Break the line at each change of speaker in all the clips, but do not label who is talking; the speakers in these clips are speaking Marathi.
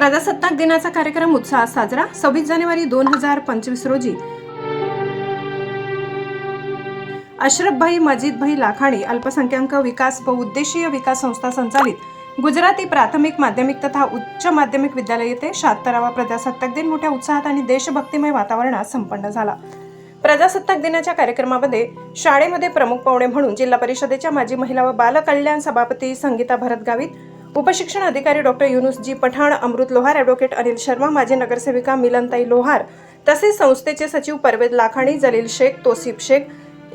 प्रजासत्ताक दिनाचा कार्यक्रम उत्साहात साजरा सव्वीस जानेवारी दोन हजार पंचवीस रोजी अशरफभाई मजिदभाई लाखाणी अल्पसंख्याक विकास व उद्देशीय विकास संस्था संचालित गुजराती प्राथमिक माध्यमिक तथा उच्च माध्यमिक विद्यालय येथे शहात्तरावा प्रजासत्ताक दिन मोठ्या उत्साहात आणि देशभक्तिमय वातावरणात संपन्न झाला प्रजासत्ताक दिनाच्या कार्यक्रमामध्ये शाळेमध्ये प्रमुख पाहुणे म्हणून जिल्हा परिषदेच्या माजी महिला व बालकल्याण सभापती संगीता भरत गावित उपशिक्षण अधिकारी डॉक्टर युनुस जी पठाण अमृत लोहार ॲडव्होकेट अनिल शर्मा माजी नगरसेविका मिलनताई लोहार तसेच संस्थेचे सचिव परवेद लाखाणी जलील शेख तोसीब शेख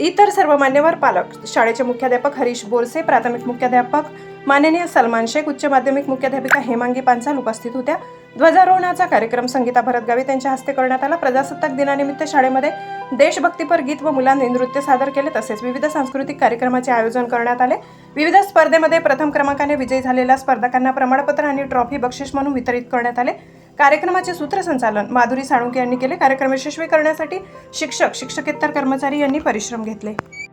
इतर सर्व मान्यवर पालक शाळेचे मुख्याध्यापक हरीश बोरसे प्राथमिक मुख्याध्यापक माननीय सलमान शेख उच्च माध्यमिक मुख्याध्यापिका हेमांगी पांचाल उपस्थित होत्या ध्वजारोहणाचा कार्यक्रम संगीता भरत भरतगावी त्यांच्या हस्ते करण्यात आला प्रजासत्ताक दिनानिमित्त शाळेमध्ये देशभक्तीपर गीत व मुलांनी नृत्य सादर केले तसेच विविध सांस्कृतिक कार्यक्रमाचे आयोजन करण्यात आले विविध स्पर्धेमध्ये प्रथम क्रमांकाने विजयी झालेल्या स्पर्धकांना प्रमाणपत्र आणि ट्रॉफी बक्षीस म्हणून वितरित करण्यात आले कार्यक्रमाचे सूत्रसंचालन माधुरी साळुंके यांनी केले कार्यक्रम यशस्वी करण्यासाठी शिक्षक शिक्षकेतर कर्मचारी यांनी परिश्रम घेतले